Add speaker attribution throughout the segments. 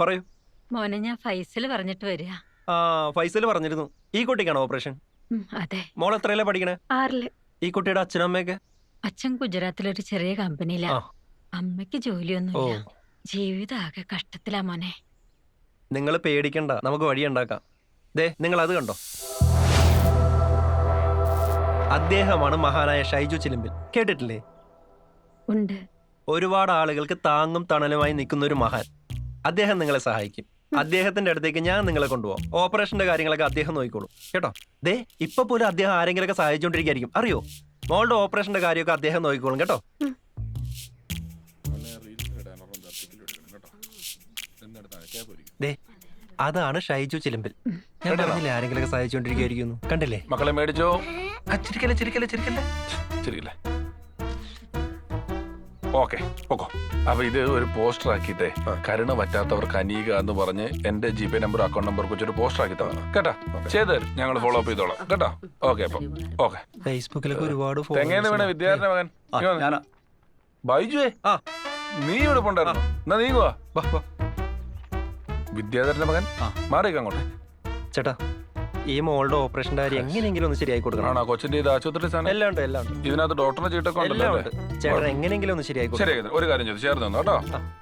Speaker 1: പറയൂ.
Speaker 2: മോനെ ഞാൻ ഫൈസൽ പറഞ്ഞിട്ട് വരിക.
Speaker 1: ആ ഫൈസൽ പറഞ്ഞിരുന്നു. ഈ കുട്ടിക്കാണോ ഓപ്പറേഷൻ?
Speaker 2: അതെ.
Speaker 1: മോൾ എത്രയല്ലേ പഠിക്കണേ?
Speaker 2: ആറിൽ.
Speaker 1: ഈ കുട്ടിയുടെ അച്ഛനും അമ്മയൊക്കെ?
Speaker 2: അച്ഛൻ ഗുജറാത്തിലൊരു ചെറിയ കമ്പനിയിലാ. അമ്മയ്ക്ക്
Speaker 1: ജോലിയൊന്നും
Speaker 2: ഇല്ല ജീവിതം ആകെ കഷ്ടത്തിലാ മോനെ.
Speaker 1: നിങ്ങൾ പേടിക്കണ്ട. നമുക്ക് വഴിയുണ്ടാക്കാം ദേ നിങ്ങൾ അത് കണ്ടോ? അദ്ദേഹമാണ് മഹാനായ ഷൈജു ചിലിമ്പിൽ. കേട്ടിട്ടില്ലേ?
Speaker 2: ഉണ്ട്.
Speaker 1: ഒരുപാട് ആളുകൾക്ക് താങ്ങും തണലുമായി നിൽക്കുന്ന ഒരു മഹാൻ. അദ്ദേഹം നിങ്ങളെ സഹായിക്കും. അദ്ദേഹത്തിന്റെ അടുത്തേക്ക് ഞാൻ നിങ്ങളെ കൊണ്ടുപോകാം. ഓപ്പറേഷന്റെ കാര്യങ്ങളൊക്കെ അദ്ദേഹം നോക്കിക്കോളും. കേട്ടോ? ദേ ഇപ്പൊ പോലും അദ്ദേഹം ആരെങ്കിലൊക്കെ സഹായിച്ചുകൊണ്ടിരിക്കുകയായിരിക്കും അറിയോ? മോളുടെ ഓപ്പറേഷന്റെ കാര്യമൊക്കെ അദ്ദേഹം നോക്കിക്കോളും കേട്ടോ? ദേ അതാണ് ഷൈജു ചിലമ്പിൽ. ഞാൻ പറഞ്ഞില്ലേ ആരെങ്കിലൊക്കെ സഹായിച്ചുകൊണ്ടിരിക്കുകയായിരിക്കുന്നു കണ്ടില്ലേ?
Speaker 3: മക്കളെ മേടിച്ചോ? ചിരിക്കല്ലേ ചിരിക്കല്ലേ ചിരിക്കല്ലേ? ചിരിക്കല്ലേ? ഓക്കെ ഓക്കോ അപ്പൊ ഇത് ഒരു പോസ്റ്റർ ആക്കിയിട്ടേ കരുണ പറ്റാത്തവർക്ക് അനീക എന്ന് പറഞ്ഞ് എന്റെ G Pay number account number വെച്ചൊരു പോസ്റ്റർ ആക്കി തരണം. കേട്ടാ? ചെയ്തു തരും. ഞങ്ങൾ ഫോളോ അപ്പ് ചെയ്തോളാം. കേട്ടോ? ഓക്കെ അപ്പൊ. ഓക്കെ.
Speaker 1: ഫേസ്ബുക്കിലൊക്കെ ഒരുപാട്
Speaker 3: എങ്ങനെ വീണ വിദ്യാർത്ഥി മകൻ. ബൈജുവേ നീ ഇവിടെ പോണ്ടായിരുന്നു. എന്നാ നീങ്ങുവാ
Speaker 1: വാ, വാ.
Speaker 3: വിദ്യാധരന്റെ മകൻ?
Speaker 4: ആ.
Speaker 3: മാറിയേക്ക് അങ്ങോട്ട്.
Speaker 1: ചേട്ടാ ഈ മോളുടെ ഓപ്പറേഷന്റെ കാര്യം എങ്ങനെയെങ്കിലും ഒന്ന് ശരിയായി കൊടുക്കണം.
Speaker 3: ആണോ? കൊച്ചിന്റെ ഇത് ആശുപത്രി സാധനം?
Speaker 1: എല്ലാം ഉണ്ട് എല്ലാം ഉണ്ട്.
Speaker 3: ഇതിനകത്ത് ഡോക്ടറിനെ ചീട്ടൊക്കെ ഉണ്ടല്ലോ
Speaker 1: എല്ലാം
Speaker 3: അല്ലേ?
Speaker 1: ചേട്ടൻ എങ്ങനെയെങ്കിലും ഒന്ന് ശരിയായി കൊടുക്കണം.
Speaker 3: ശരി ഒരു കാര്യം ചെയ്തു. ചേർന്ന് കേട്ടോ.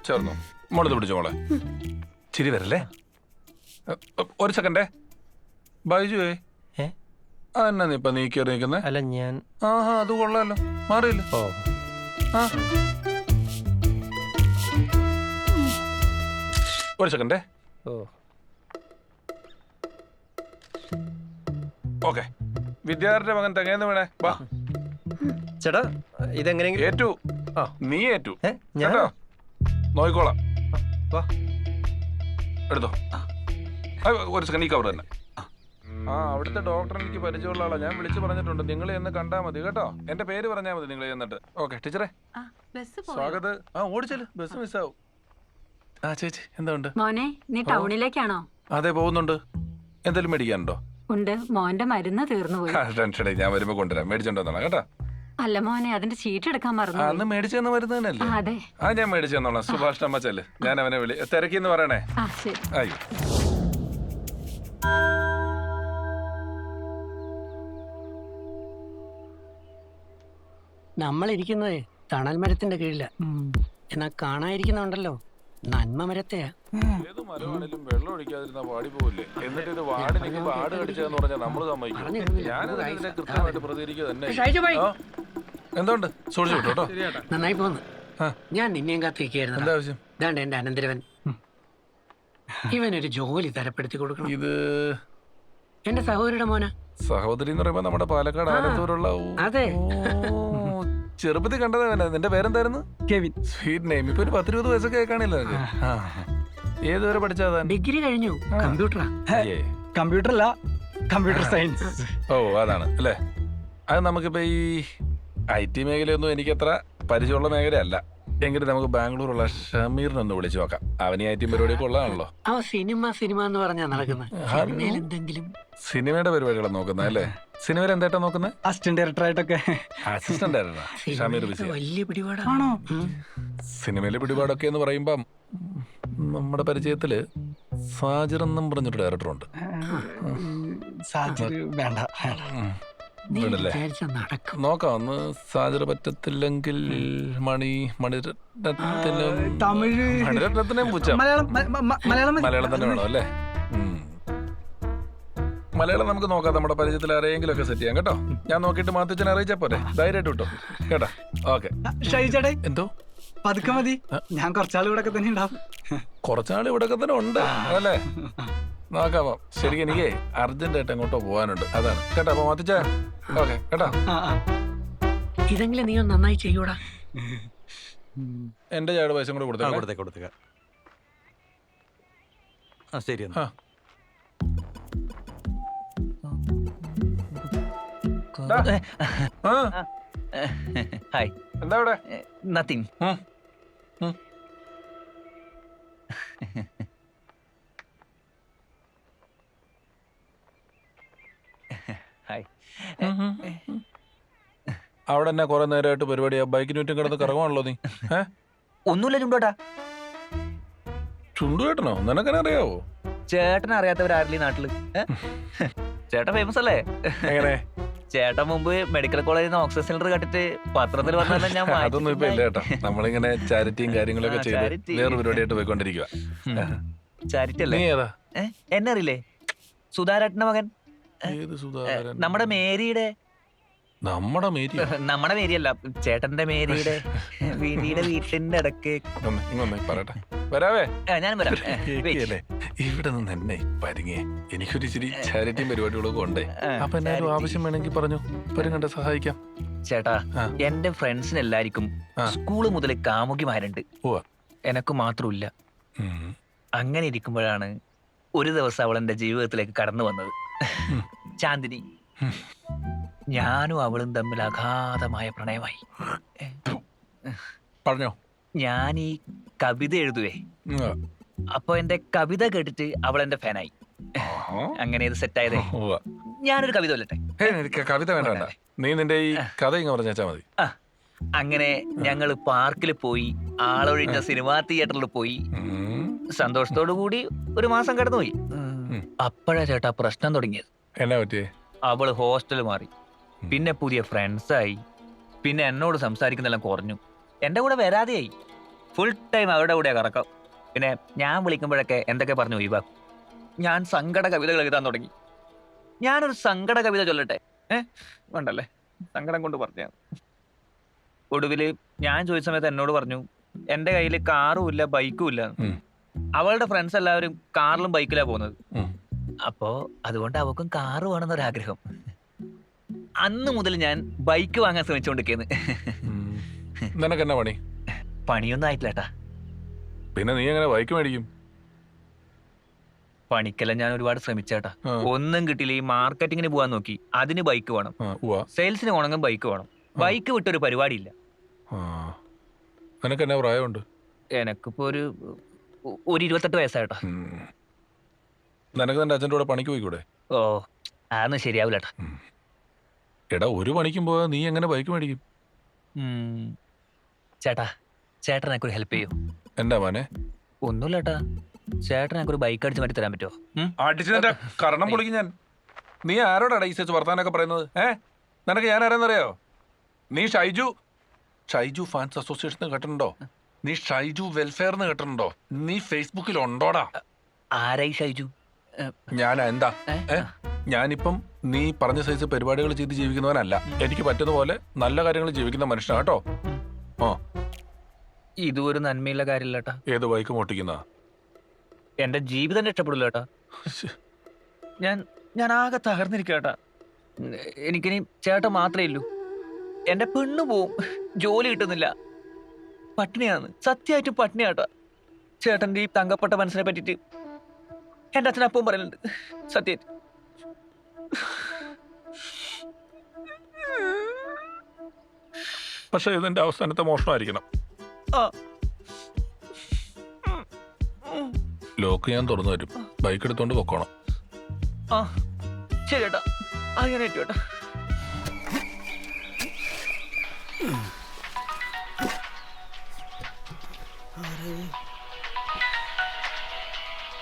Speaker 3: ചേർന്നു മോളത് പിടിച്ചു മോളെ. ചിരി വരല്ലേ? എ, എ, ഒരു സെക്കൻഡേ ബൈജുവേ.
Speaker 1: ഏ?
Speaker 3: അതെന്നാ നീ ഇപ്പൊ നീ കയറി നിൽക്കുന്നേ
Speaker 1: അല്ല ഞാൻ
Speaker 3: ആഹാ അത് കൊള്ളാലോ. മാറിയില്ല.
Speaker 1: ഓ.
Speaker 3: ആ. ഒരു സെക്കൻഡേ
Speaker 1: ഓ.
Speaker 3: ഓക്കെ. വിദ്യാർത്ഥിയുടെ മകൻ തെങ്ങേന്ന് വീണേ. വാ.
Speaker 1: ചേട്ടാ ഇതെങ്ങനെയെങ്കിലും
Speaker 3: ഏറ്റു.
Speaker 1: ആ.
Speaker 3: നീ ഏറ്റു.
Speaker 1: ഏ ഞാൻ?
Speaker 3: കേട്ടോ? നോക്കിക്കോളാം.
Speaker 1: വാ.
Speaker 3: എടുത്തോ. ആ, ഒരു സെക്കൻഡ് ഈ കവർ തന്നെ. ആ. അവിടുത്തെ ഡോക്ടർ എനിക്ക് പരിചയമുള്ള ആളാ. ഞാൻ വിളിച്ചു പറഞ്ഞിട്ടുണ്ട്. നിങ്ങൾ എന്ന് കണ്ടാ മതി കേട്ടോ? എന്റെ പേര് പറഞ്ഞാൽ മതി നിങ്ങൾ എന്നിട്ട് ഓക്കെ ടീച്ചറെ. സ്വാഗത്. ആ ഓടിച്ചല്ലോ. ബസ് മിസ്സാവും. ആ ചേച്ചി എന്താ ഉണ്ട്
Speaker 2: മോനെ നീ ടൗണിലേക്കാണോ
Speaker 3: അതെ പോകുന്നുണ്ട്. എന്തെങ്കിലും മേടിക്കാനുണ്ടോ?
Speaker 2: ഉണ്ട് മോന്റെ മരുന്ന് തീർന്നു പോയി.
Speaker 3: ടെൻഷൻ ഞാൻ വരുമ്പോ കൊണ്ടുവരാം. മേടിച്ചോണ്ടോന്നാ കേട്ടോ.
Speaker 2: അല്ല മോനെ അതിന്റെ ചീട്ട് എടുക്കാൻ മറന്നു
Speaker 3: അന്ന് മേടിച്ചു തന്ന മരുന്ന് തന്നെയല്ലേ
Speaker 2: അതെ.
Speaker 3: ആ ഞാൻ മേടിച്ചു തന്നോളാം. സുഭാഷ് അമ്മ ഞാൻ അവനെ വിളി തിരക്കിന്ന് പറയണേ.
Speaker 2: ആ ശരി.
Speaker 3: അയ്യോ
Speaker 5: നമ്മളിരിക്കുന്നത് തണൽ മരത്തിന്റെ കീഴില എന്നാ കാണാതിരിക്കുന്നുണ്ടല്ലോ നന്മ മരത്തെയാ
Speaker 3: ഏത് വെള്ളം ഒഴിക്കാതിരുന്ന വാടി പോവില്ലേ? എന്നിട്ട് ഇത് വാടി നിൽക്കുമ്പോ ആട് കടിച്ചതെന്ന് പറഞ്ഞാൽ നമ്മൾ സമ്മതിക്കും.
Speaker 5: പറഞ്ഞിരുന്നില്ല,
Speaker 3: ഞാൻ
Speaker 5: നമുക്ക്
Speaker 3: ഇതിനെ
Speaker 5: ഐസ്
Speaker 3: കൃത്യമായിട്ട് പ്രതികരിക്കുക തന്നെ.
Speaker 5: ഷൈജു ഭായ്.
Speaker 3: ആ? എന്തുണ്ട്? സൂക്ഷിച്ചു കേട്ടോ.
Speaker 5: നന്നായി പോന്ന്. ഞാൻ നിന്നെയും കാത്തിരിക്കായിരുന്നു
Speaker 3: എന്താ ആവശ്യം?
Speaker 5: ഇതാണ്ട് എന്റെ അനന്തരവൻ. ഇവനൊരു ജോലി തരപ്പെടുത്തി കൊടുക്കണം.
Speaker 3: ഇത്
Speaker 5: എന്റെ സഹോദരിയുടെ മോന.
Speaker 3: സഹോദരി എന്ന് പറയുമ്പോ നമ്മുടെ പാലക്കാട്. ആലത്തൂരുള്ള
Speaker 5: അതെ.
Speaker 3: ഓ, ചെറുപ്പത്തിൽ കണ്ടത് അവനെ നിന്റെ പേരെന്തായിരുന്നു?
Speaker 4: കെവിൻ.
Speaker 3: സ്വീറ്റ് നെയിം ഇപ്പൊ ഒരു പത്തിരുപത് വയസ്സൊക്കെ കേൾക്കാണില്ല നിനക്ക്? ആ. ഏതുവരെ പഠിച്ചതാണ്
Speaker 5: ഡിഗ്രി കഴിഞ്ഞു. കമ്പ്യൂട്ടറാ
Speaker 4: കമ്പ്യൂട്ടർ അല്ല കമ്പ്യൂട്ടർ സയൻസ്
Speaker 3: ഓ അതാണ് അല്ലേ? അത് നമുക്കിപ്പോ ഈ ഐ ടി മേഖലയൊന്നും എനിക്കത്ര പരിചയമുള്ള മേഖലയല്ല. എങ്കിലും നമുക്ക് ബാംഗ്ലൂരുള്ള ഷമീറിനെ ഒന്ന് വിളിച്ചു നോക്കാം. അവൻ പരിപാടി കൊള്ളാണല്ലോ
Speaker 5: അവ സിനിമ സിനിമ എന്ന് പറഞ്ഞാ നടക്കുന്നത്. എന്തെങ്കിലും.
Speaker 3: സിനിമയുടെ പരിപാടികളാണ് നോക്കുന്നത് അല്ലേ? സിനിമയിൽ എന്തായിട്ടാ നോക്കുന്നത്
Speaker 4: അസിസ്റ്റന്റ് ഡയറക്ടർ ആയിട്ടൊക്കെ
Speaker 3: അസിസ്റ്റന്റ് ഡയറക്ടർ ഷമീർ ബിസി
Speaker 5: വലിയ പിടിപാടാണോ
Speaker 3: സിനിമയിലെ പിടിപാടൊക്കെ എന്ന് പറയുമ്പം നമ്മുടെ പരിചയത്തിൽ സാജിർ എന്നും പറഞ്ഞൊരു ഡയറക്ടറുണ്ട്.
Speaker 4: സാജിർ വേണ്ട
Speaker 5: നടക്കും.
Speaker 3: നോക്കാം ഒന്ന് സാജിർ പറ്റത്തില്ലെങ്കിൽ മണി മണിരത്നത്തിനും
Speaker 4: തമിഴ്.
Speaker 3: മണിരത്നത്തിനെയും പൂച്ച.
Speaker 4: മലയാളം മ- മ- മ- മലയാളം മതി.
Speaker 3: മലയാളം തന്നെ വേണം അല്ലേ ഉം. മലയാളം നമുക്ക് നോക്കാം നമ്മുടെ പരിചയത്തിൽ ആരെയെങ്കിലും ഒക്കെ സെറ്റ് ചെയ്യാം കേട്ടോ? ഞാൻ നോക്കിയിട്ട് മാത്തച്ഛനെ അറിയിച്ചാ പോരെ? ധൈര്യമായിട്ട് കിട്ടും കേട്ടോ? ഓക്കെ.
Speaker 4: ആ,
Speaker 3: എന്തോ?
Speaker 4: പതുക്കെ മതി. ഞാൻ കുറച്ചാൾ ഇവിടെ തന്നെ ഉണ്ടാവും.
Speaker 3: കുറച്ചാൾ ഇവിടെ തന്നെ ഉണ്ട് അതല്ലേ നോക്കാം ശരിക്കും എനിക്ക് അർജന്റ് ആയിട്ട് എങ്ങോട്ടോ പോകാനുണ്ട്. അതാണ്. കേട്ടോ അപ്പൊ മാത്തിച്ച ഓക്കെ കേട്ടോ.
Speaker 5: ഇതെങ്കിലും നീ ഒന്ന് നന്നായി ചെയ്യൂടാ.
Speaker 3: എന്റെ ചാട് പൈസ കൂടെ കൊടുത്തേ
Speaker 6: കൊടുത്തേ കൊടുത്തേ. ആ ശരി എന്നാ.
Speaker 3: ആ.
Speaker 6: ഏ,
Speaker 3: ആ.
Speaker 6: ഹായ്
Speaker 3: എന്താ ഇവിടെ
Speaker 6: നത്തിങ്
Speaker 3: ഉം. ഉം.
Speaker 6: ഹായ്
Speaker 3: അവിടെ തന്നെ കുറെ നേരമായിട്ട് പരിപാടിയാ ബൈക്കിന് ചുറ്റും കിടന്ന് കറങ്ങുവാണല്ലോ നീ. ഏ?
Speaker 6: ഒന്നുമില്ല ചുണ്ടോട്ടാ.
Speaker 3: ചുണ്ടുകേട്ടനോ നിനക്കെന്നെ അറിയാവോ?
Speaker 6: ചേട്ടൻ അറിയാത്തവരാരില്ലേ ഈ നാട്ടിൽ? ഏ? ചേട്ടൻ ഫേമസ് അല്ലേ?
Speaker 3: എങ്ങനെ?
Speaker 6: ചേട്ടൻ മുമ്പ് മെഡിക്കൽ കോളേജിൽ നിന്ന് ഓക്സിജൻ സിലിണ്ടർ കട്ടിട്ട് പത്രത്തിൽ വന്നതല്ലേ ഞാൻ
Speaker 3: അതൊന്നും ഇപ്പൊ ഇല്ല കേട്ടോ. നമ്മളിങ്ങനെ ചാരിറ്റിയും കാര്യങ്ങളൊക്കെ
Speaker 6: ആ,
Speaker 3: ചെയ്ത്
Speaker 6: charity.
Speaker 3: വേറെ പരിപാടിയായിട്ട് പോയിക്കൊണ്ടിരിക്കുക
Speaker 6: ചാരിറ്റി
Speaker 3: നീ
Speaker 6: അല്ലേ?
Speaker 3: ഏതാ?
Speaker 6: ഏ? എന്നെ അറിയില്ലേ? സുധാരേട്ടന്റെ മകൻ?
Speaker 3: ഏത്
Speaker 6: ഏ,
Speaker 3: സുധാകരൻ
Speaker 6: നമ്മുടെ മേരിയുടെ?
Speaker 3: നമ്മുടെ മേരി
Speaker 6: നമ്മുടെ മേരിയല്ല ചേട്ടന്റെ മേരിയുടെ വീടിന്റെ വീട്ടിന്റെ
Speaker 3: ഇടയ്ക്ക്. പറയട്ടെ. വരാവേ?
Speaker 6: ഞാൻ വരാം.
Speaker 3: ഇവിടെ നിന്ന് എന്നെ പരിങ്ങേ. എനിക്കൊരു ഇച്ചിരി ചാരിറ്റിയും പരിപാടികളൊക്കെ ഉണ്ടേ. അപ്പൊ എന്നാലും ആവശ്യം വേണമെങ്കിൽ പറഞ്ഞു. പരിങ്ങണ്ട സഹായിക്കാം.
Speaker 6: ചേട്ടാ. എന്റെ ഫ്രണ്ട്സിന് എല്ലാവർക്കും. സ്കൂൾ മുതൽ കാമുകിമാരുണ്ട്.
Speaker 3: ഓ
Speaker 6: എനക്ക് മാത്രമില്ല. അങ്ങനെ ഇരിക്കുമ്പോഴാണ് ഒരു ദിവസം അവൾ എന്റെ ജീവിതത്തിലേക്ക് കടന്നു വന്നത്. ചാന്ദിനി ഞാനും അവളും തമ്മിൽ അഗാധമായ പ്രണയമായി.
Speaker 3: പറഞ്ഞോ.
Speaker 6: ഞാൻ ഈ കവിത എഴുതുവേ. അപ്പൊ എന്റെ കവിത കേട്ടിട്ട് അവൾ എന്റെ ഫാനായി. അങ്ങനെ ഇത് സെറ്റായതേ. ഞാനൊരു കവിത കൊല്ലട്ടെ.
Speaker 3: കവിത വേണ്ട നീ നിന്റെ ഈ കഥ ഇങ്ങ് പറഞ്ഞാ മതി.
Speaker 6: അങ്ങനെ ഞങ്ങൾ പാർക്കിൽ പോയി ആളൊഴിഞ്ഞ സിനിമാ തിയേറ്ററിൽ പോയി. സന്തോഷത്തോടു കൂടി ഒരു മാസം കടന്നുപോയി. അപ്പോഴാ ചേട്ടാ പ്രശ്നം തുടങ്ങിയത്.
Speaker 3: എന്നാ പറ്റിയേ?
Speaker 6: അവൾ ഹോസ്റ്റൽ മാറി. പിന്നെ പുതിയ ഫ്രണ്ട്സായി പിന്നെ എന്നോട് സംസാരിക്കുന്നെല്ലാം കുറഞ്ഞു. എന്റെ കൂടെ വരാതെയായി. ഫുൾ ടൈം അവരുടെ കൂടെ കറക്കാം. പിന്നെ ഞാൻ വിളിക്കുമ്പോഴൊക്കെ എന്തൊക്കെ പറഞ്ഞു ഒഴിവാക്കും. ഞാൻ സങ്കട കവിതകൾ എഴുതാൻ തുടങ്ങി. ഞാനൊരു സങ്കട കവിത ചൊല്ലട്ടെ? ഏഹ് വേണ്ടല്ലേ? സങ്കടം കൊണ്ട് പറഞ്ഞു ഒടുവിൽ ഞാൻ ചോദിച്ച സമയത്ത് എന്നോട് പറഞ്ഞു എന്റെ കയ്യിൽ കാറും ഇല്ല ബൈക്കും ഇല്ല. അവളുടെ ഫ്രണ്ട്സ് എല്ലാവരും കാറിലും ബൈക്കിലാ പോകുന്നത്. അപ്പോ അതുകൊണ്ട് അവക്കും കാറ് വേണമെന്നൊരാഗ്രഹം. അന്ന് മുതൽ ഞാൻ ബൈക്ക് വാങ്ങാൻ ശ്രമിച്ചുകൊണ്ടിരിക്കുന്നു.
Speaker 3: ഉം. നിനക്ക് എന്നാ പണി?
Speaker 6: പണിയൊന്നും ആയിട്ടില്ലട്ടാ.
Speaker 3: പിന്നെ നീ എങ്ങനെ ബൈക്ക് മേടിക്കും?
Speaker 6: പണിക്കെല്ലാം ഞാൻ ഒരുപാട് ശ്രമിച്ചേട്ടാ. ഒന്നും കിട്ടിയില്ല. ഈ മാർക്കറ്റിങ്ങിന് പോകാൻ നോക്കി. അതിന് ബൈക്ക് വേണം. സെയിൽസിന് പോണെങ്കിൽ ബൈക്ക് വേണം. ബൈക്ക് വിട്ടൊരു പരിപാടിയില്ല.
Speaker 3: നിനക്ക് എന്നാ പ്രായമുണ്ട്?
Speaker 6: എനക്കിപ്പോ ഒരു ഒരു ഇരുപത്തെട്ട് വയസ്സായിട്ടോ.
Speaker 3: നിനക്ക് നിന്റെ അച്ഛന്റെ കൂടെ പണിക്ക് പോയിക്കൂടെ?
Speaker 6: ഓ അതൊന്നും ശരിയാവില്ല ഏട്ടാ
Speaker 3: എടാ ഒരു പണിക്കും പോയാൽ നീ എങ്ങനെ ബൈക്ക് മേടിക്കും?
Speaker 6: ചേട്ടാ ചേട്ടൻ എനിക്കൊരു ഹെൽപ്പ് ചെയ്യൂ.
Speaker 3: എന്താ മോനെ?
Speaker 6: ഒന്നുമില്ല ഏട്ടാ ചേട്ടൻ എനിക്കൊരു ബൈക്ക് അടിച്ച് മാറ്റി തരാൻ പറ്റുമോ ഉം?
Speaker 3: അടിച്ചതിന്റെ കരണം പൊളിക്കും ഞാൻ. നീ ആരോടാ ഈ സെച്ച് വർത്താനൊക്കെ പറയുന്നത്? ഏ? നിനക്ക് ഞാൻ ആരാന്നറിയോ? നീ ഷൈജു? ഷൈജു ഫാൻസ് അസോസിയേഷൻ കേട്ടിട്ടുണ്ടോ? നീ ഷൈജു വെൽഫെയർ എന്ന് കേട്ടിട്ടുണ്ടോ? നീ ഫേസ്ബുക്കിൽ ഉണ്ടോടാ
Speaker 6: ആരായി ഷൈജു?
Speaker 3: ഞാൻ എന്താ? ഞാനിപ്പം നീ പറഞ്ഞ സൈസ് പരിപാടികൾ ചെയ്ത് ജീവിക്കുന്നവനല്ല. എനിക്ക് പറ്റുന്ന പോലെ നല്ല കാര്യങ്ങൾ ജീവിക്കുന്ന മനുഷ്യനാ കേട്ടോ? ആ.
Speaker 6: ഇതും ഒരു നന്മയുള്ള കാര്യമില്ലട്ടാ
Speaker 3: ഏത് ബൈക്ക് മോട്ടിക്കുന്ന
Speaker 6: എന്റെ ജീവിതം രക്ഷപ്പെടില്ല ഞാൻ ഞാൻ ആകെ തകർന്നിരിക്കട്ടാ എനിക്കിനി ചേട്ടൻ മാത്രമേ ഉള്ളൂ എന്റെ പെണ്ണു പോവും. ജോലി കിട്ടുന്നില്ല. പട്ടിണിയാണ്. സത്യമായിട്ടും പട്ടിണിയാട്ടാ. ചേട്ടന്റെ ഈ തങ്കപ്പെട്ട മനസ്സിനെ പറ്റിയിട്ട് എന്റെ അച്ഛൻ അപ്പവും പറയുന്നുണ്ട്. സത്യമായിട്ട്.
Speaker 3: പക്ഷെ ഇതിന്റെ അവസാനത്തെ മോഷണമായിരിക്കണം.
Speaker 6: ആ.
Speaker 3: ലോക്ക് ഞാൻ തുറന്നു തരും ബൈക്ക് എടുത്തോണ്ട് പൊക്കോണം.
Speaker 6: ആ. ശരി ചേട്ടാ. അങ്ങനെ ഏറ്റു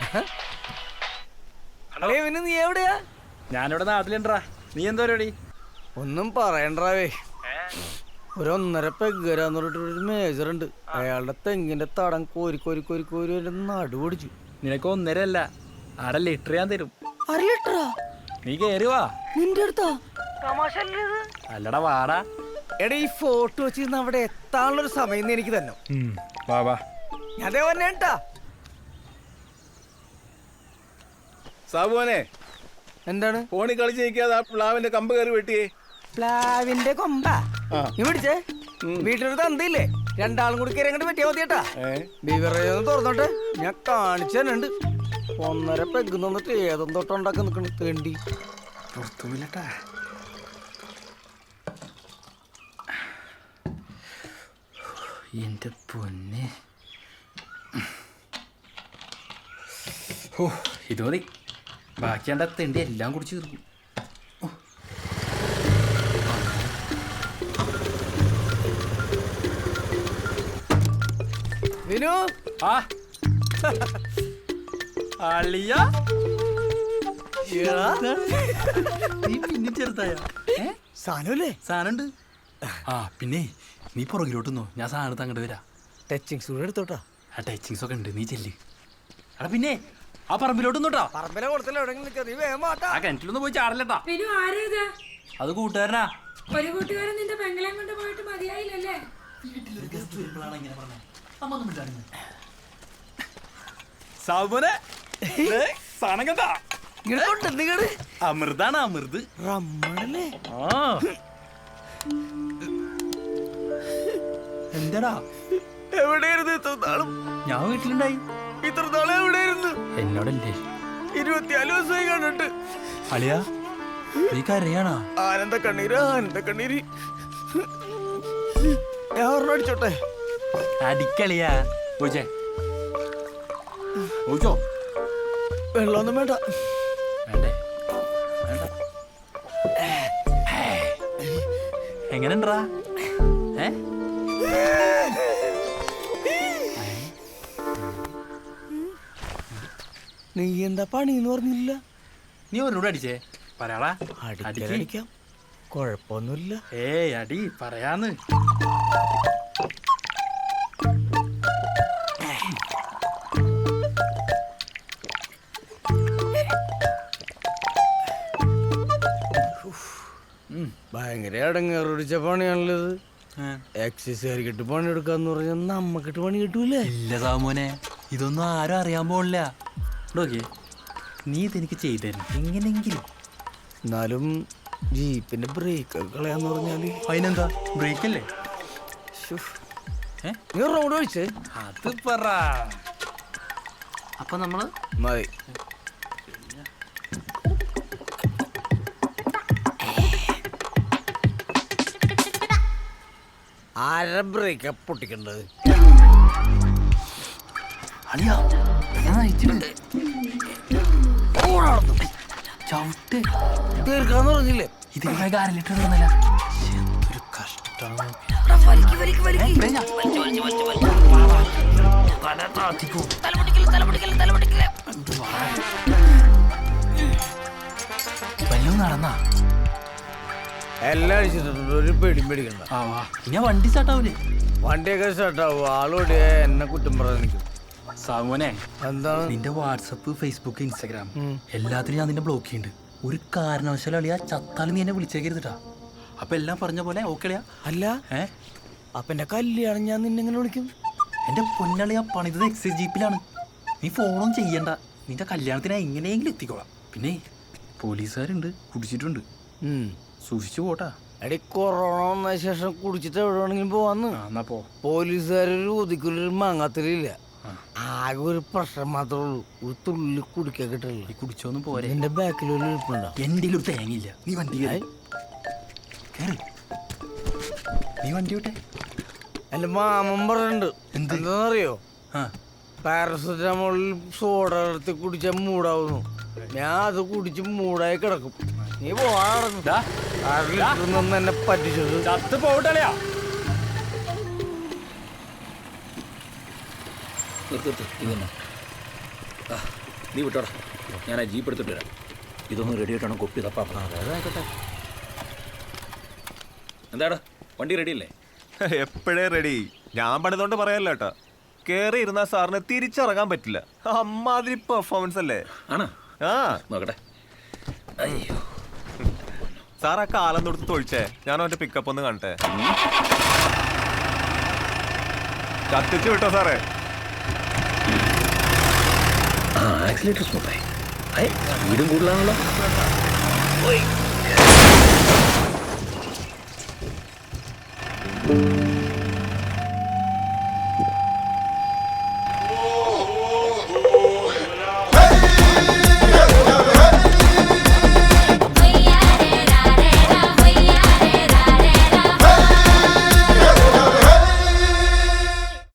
Speaker 6: ഏട്ടാ
Speaker 7: പിന്നെ നീ എവിടെയാ?
Speaker 4: ഞാനിവിടെ നാട്ടിലുണ്ടാ. നീ എന്താ പരിപാടി?
Speaker 7: ഒന്നും പറയണ്ടാവേ. ഒരു ഒന്നര പെഗ്ഗരാന്ന് പറഞ്ഞിട്ട് ഒരു മേജർ ഉണ്ട് അയാളുടെ തെങ്ങിന്റെ തടം കോരി കോരി കോരി കോരി എന്റെ നടു പിടിച്ചു.
Speaker 4: നിനക്ക് ഒന്നര അല്ല അര ലിറ്റർ ഞാൻ തരും.
Speaker 7: അര ലിറ്ററാ?
Speaker 4: നീ കേറി വാ.
Speaker 7: നിന്റെ അടുത്താ?
Speaker 4: അല്ലടാ വാടാ.
Speaker 7: എടാ ഈ ഫോട്ടോ വെച്ചിരുന്ന് അവിടെ എത്താനുള്ള ഒരു സമയം എനിക്ക് തന്നെ.
Speaker 4: വാ വാ.
Speaker 7: ഞാൻ അതേ പറഞ്ഞേട്ടാ
Speaker 8: സാബുവനെ
Speaker 7: എന്താണ്?
Speaker 8: ഫോണിൽ കളിച്ച് നിൽക്കാതെ ആ പ്ലാവിന്റെ കമ്പ് കയറി വെട്ടിയേ.
Speaker 7: പ്ലാവിന്റെ കൊമ്പ. പിടിച്ചേ? വീട്ടിലൊരു തന്തയില്ലേ? രണ്ടാളും കൂടി കയറി അങ്ങോട്ട് പറ്റിയാ മതിയേട്ടാ. ഒന്ന് തുറന്നോട്ടെ. ഞാൻ കാണിച്ചു തന്നുണ്ട് ഒന്നര പെഗ് നിന്നിട്ട് ഏതും തൊട്ടുണ്ടാക്കി നിൽക്കണ തേണ്ടി.
Speaker 8: പുറത്തുമില്ലട്ടാ.
Speaker 9: എന്റെ പൊന്നെ. ഓ ഇത് മതി. ബാക്കി എന്റെ തെണ്ടി എല്ലാം കുടിച്ച് തീർക്കും.
Speaker 7: വിനു?
Speaker 9: ആ. അളിയ. നീ പിന്നെ ചെറുതായ.
Speaker 7: സാധനമല്ലേ
Speaker 9: സാധനമുണ്ട് ആ പിന്നെ നീ പുറകിലോട്ടുന്നോ ഞാൻ സാധനത്ത് അങ്ങോട്ട് വരാം.
Speaker 7: ടച്ചിങ്സ് കൂടെ എടുത്തോട്ടാ.
Speaker 9: ആ ടച്ചിങ്സ് ഒക്കെ ഉണ്ട്. നീ ചെല്ല്. എടാ പിന്നെ ആ പറമ്പിലോട്ടൊന്നോട്ടാ
Speaker 7: പറമ്പിലെ കൊടുത്തില്ല എവിടെയെങ്കിലും നിൽക്കുക നീ വേഗം മാട്ടാ
Speaker 9: ആ കിണറ്റിലൊന്നും പോയി ചാടല്ലട്ടാ. അത് കൂട്ടുകാരനാ.
Speaker 10: ഒരു കൂട്ടുകാരൻ നിന്റെ പെങ്ങളെയും കൊണ്ട് പോയിട്ട് മതിയായില്ലല്ലേ?
Speaker 9: സാബുനെ സാധനം കണ്ടാ.
Speaker 7: ഇങ്ങോട്ട് കൊണ്ട് നിങ്ങട്
Speaker 9: അമൃതാണ് അമൃത്.
Speaker 7: റമ്മണല്ലേ?
Speaker 9: ആ. എന്താടാ?
Speaker 7: എവിടെ
Speaker 9: ഞാൻ വീട്ടിലുണ്ടായി.
Speaker 7: ഇത്ര നാളെ എവിടെയായിരുന്നു
Speaker 9: എന്നോടല്ലേ?
Speaker 7: ഇരുപത്തിനാല് ദിവസമായി കണ്ടിട്ട്.
Speaker 9: അളിയാ നീ കരയാണാ?
Speaker 7: ആനന്ദ കണ്ണീര് ആനന്ദ കണ്ണീര്. ഞാൻ ഒരെണ്ണം അടിച്ചോട്ടെ?
Speaker 9: അടിക്കളിയാ പൂജേ. പൂജോ?
Speaker 7: വെള്ളമൊന്നും വേണ്ട.
Speaker 9: വേണ്ടേ? വേണ്ട. എങ്ങനെണ്ടാ ഏ
Speaker 7: നീ എന്താ പണി എന്ന് പറഞ്ഞില്ല?
Speaker 9: നീ ഒരു അടിച്ചേ. അടിക്ക്.
Speaker 7: അടിക്കാം. കുഴപ്പമൊന്നുമില്ല.
Speaker 9: ഏയ് അടി പറയാന്ന്.
Speaker 7: ഭയങ്കര അടങ്ങേറിച്ച പണിയാണല്ലത്
Speaker 9: എക്സസൈസ്
Speaker 7: എക്സസൈസുകാരിക്കിട്ട് പണിയെടുക്കാന്ന് പറഞ്ഞാൽ നമ്മക്കിട്ട് പണി കിട്ടൂലേ?
Speaker 9: ഇല്ല സാമോനെ ഇതൊന്നും ആരും അറിയാൻ പോണില്ല. നോക്കിയേ. നീ ഇതെനിക്ക് ചെയ്തു എങ്ങനെങ്കിലും.
Speaker 7: എന്നാലും ജീപ്പിന്റെ ബ്രേക്ക് കളയാന്ന് പറഞ്ഞാൽ.
Speaker 9: അതിനെന്താ? ബ്രേക്ക് അല്ലേ?
Speaker 7: നീ റോഡ് ഒഴിച്ചേ
Speaker 9: അത് പറ. അപ്പൊ നമ്മൾ
Speaker 7: മതി. ആര ബ്രേക്ക് പൊട്ടിക്കണ്ടത്?
Speaker 9: അളിയാ ഞാൻ നയിച്ചിട്ടുണ്ട് ചവിട്ട്.
Speaker 7: തീർക്കാന്ന് പറഞ്ഞില്ലേ?
Speaker 9: ഇത് പോയ കാരം ലിറ്റർ തീർന്നില്ല എന്തൊരു കഷ്ടമാണ് വല്ലതും നടന്നാ.
Speaker 7: എല്ലാം അടിച്ചിട്ടുണ്ട് ഒരു പേടിയും പേടിക്കണ്ട.
Speaker 9: ഞാൻ വണ്ടി സ്റ്റാർട്ടാവൂലേ
Speaker 7: വണ്ടിയൊക്കെ സ്റ്റാർട്ടാവും ആളോടെ എന്നെ കുറ്റം പറഞ്ഞു നിൽക്കും
Speaker 9: സാമോനെ
Speaker 7: എന്താണ്?
Speaker 9: നിന്റെ വാട്സപ്പ് ഫേസ്ബുക്ക് ഇൻസ്റ്റാഗ്രാം എല്ലാത്തിനും ഞാൻ നിന്നെ ബ്ലോക്ക് ചെയ്യുന്നുണ്ട് ഒരു കാരണവശാലും അളിയാ ചത്താലും നീ എന്നെ വിളിച്ചേക്കരുതാ അപ്പൊ എല്ലാം പറഞ്ഞ പോലെ ഓക്കെ അളിയാ.
Speaker 7: അല്ല
Speaker 9: ഏ?
Speaker 7: അപ്പൊ എന്റെ കല്യാണം ഞാൻ നിന്നെ എങ്ങനെ വിളിക്കും?
Speaker 9: എന്റെ പൊന്നളിയാ പണിതത് എക്സൈസ് ജീപ്പിലാണ് നീ ഫോണും ചെയ്യണ്ട. നിന്റെ കല്യാണത്തിന് എങ്ങനെയെങ്കിലും എത്തിക്കോളാം. പിന്നെ പോലീസുകാരുണ്ട് കുടിച്ചിട്ടുണ്ട്. സൂക്ഷിച്ചു പോട്ടാ.
Speaker 7: എടി കൊറോണ വന്ന ശേഷം കുടിച്ചിട്ട് എവിടെ വേണമെങ്കിലും പോവാന്ന് പോലീസുകാരൊരു ഒതുക്കൊരു മാങ്ങാത്തലില്ല. ആകെ ഒരു പ്രശ്നം മാത്രമേ ഉള്ളൂ. ഒരു തുള്ളി കുടിക്കാൻ കിട്ടില്ല
Speaker 9: ഈ കുടിച്ചോന്നും പോരെ.
Speaker 7: എന്റെ ബാക്കിൽ ഒരു ഇരിപ്പുണ്ടോ?
Speaker 9: എന്റെ ഒരു തേങ്ങയില്ല. നീ വണ്ടി കയറി. കേറ് നീ വണ്ടി വിട്ടെ.
Speaker 7: എന്റെ മാമൻ പറഞ്ഞിട്ടുണ്ട്.
Speaker 9: എന്ത്?
Speaker 7: എന്താണെന്നറിയോ
Speaker 9: ആ.
Speaker 7: പാരസെറ്റമോളിൽ സോഡ എടുത്ത് കുടിച്ചാൽ മൂടാവുന്നു. ഞാൻ അത് കുടിച്ച് മൂടായി കിടക്കും. നീ പോവാറുന്നു
Speaker 9: ദാ,
Speaker 7: എന്നെ പറ്റിച്ചത്.
Speaker 9: ചത്ത് പോവട്ടളിയാ
Speaker 4: നീ വിട്ടോടാ. ഞാൻ ആ ജീപ്പ് എടുത്തിട്ട് വരാം. ഇതൊന്നും റെഡി ആയിട്ടാണ് കൊപ്പി തപ്പാ അതായിക്കോട്ടെ എന്താടാ? വണ്ടി റെഡി അല്ലേ
Speaker 8: എപ്പോഴേ റെഡി ഞാൻ പണിതുകൊണ്ട് പറയല്ലോ കേട്ടോ. കയറി ഇരുന്ന സാറിന് തിരിച്ചിറങ്ങാൻ പറ്റില്ല. അമ്മാതിരി പെർഫോമൻസ് അല്ലേ?
Speaker 4: ആണോ?
Speaker 8: ആ.
Speaker 4: നോക്കട്ടെ. അയ്യോ.
Speaker 8: സാർ ആ കാലം തൊടുത്ത് തൊഴിച്ചേ. ഞാൻ അവന്റെ പിക്കപ്പ് ഒന്ന് കാണട്ടെ. കത്തിച്ചു വിട്ടോ സാറേ.
Speaker 4: ആക്സിലേറ്റർ സ്മൂത്തായി അയ വീടും കൂടുതലാണല്ലോ Thank you.